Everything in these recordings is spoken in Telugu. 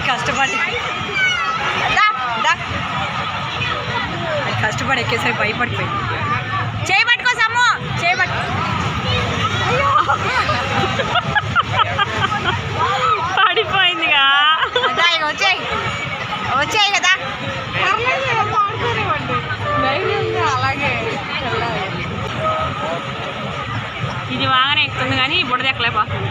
కష్టపడి కష్టపడి కష్టపడి ఎక్కేసరికి భయపడిపోయింది చేయబట్టుకో సమ్ము. చేయబట్టు పడిపోయిందిగా. వచ్చాయి. వచ్చాయి కదా. ఇది బాగానే ఎక్కుతుంది కానీ బుడదెక్కలేకపోతుంది.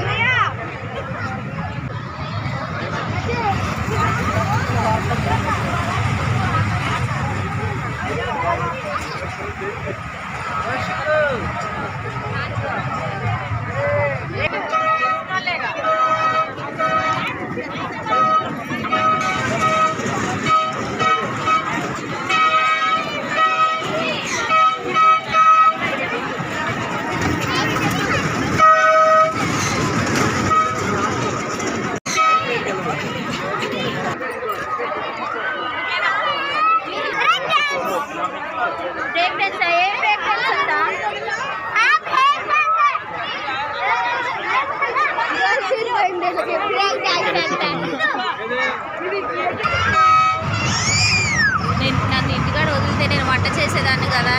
నేను నన్ను ఇంటికాడ వదిలితే నేను వంట చేసేదాన్ని కదా?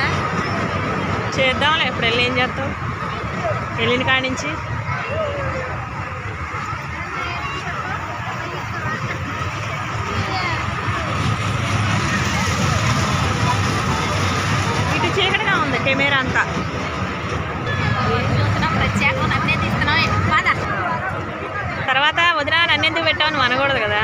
చేద్దాంలే ఇప్పుడు వెళ్ళి ఏం చేస్తావు? వెళ్ళిన కాడి నుంచి? అనకూడదు కదా?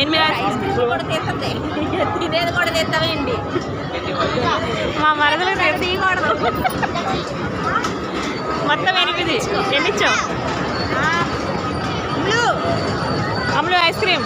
ఎనిమిది తినేది కూడా తీసేది కూడా తీస్తామండి. మా మరదలు తీయకూడదు. మొత్తం ఎనిమిది. ఎన్నిచ్చావు? అమలు ఐస్ క్రీమ్.